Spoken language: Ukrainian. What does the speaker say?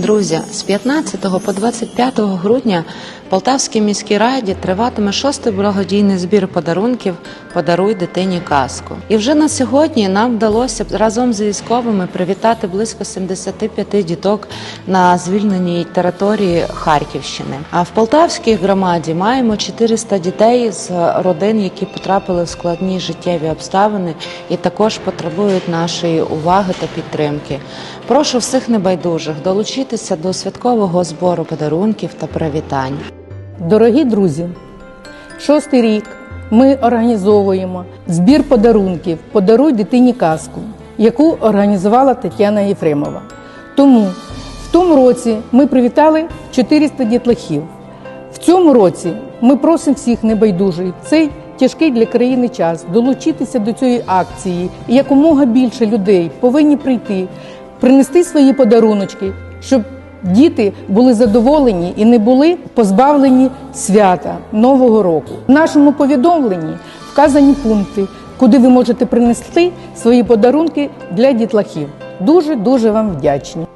Друзі, з 15 по 25 грудня в Полтавській міській раді триватиме шостий благодійний збір подарунків Подаруй дитині казку. І вже на сьогодні нам вдалося разом з військовими привітати близько 75 діток на звільненій території Харківщини. А в Полтавській громаді маємо 400 дітей з родин, які потрапили в складні життєві обставини і також потребують нашої уваги та підтримки. Прошу всіх небайдужих долучитися до святкового збору подарунків та привітань. Дорогі друзі, шостий рік ми організовуємо збір подарунків Подаруй дитині казку, яку організувала Тетяна Єфремова. Тому в тому році ми привітали 400 дітлахів. В цьому році ми просимо всіх небайдужих цей тяжкий для країни час долучитися до цієї акції. Якомога більше людей повинні прийти, принести свої подаруночки, щоб діти були задоволені і не були позбавлені свята Нового року. В нашому повідомленні вказані пункти, куди ви можете принести свої подарунки для дітлахів. Дуже дуже вам вдячні.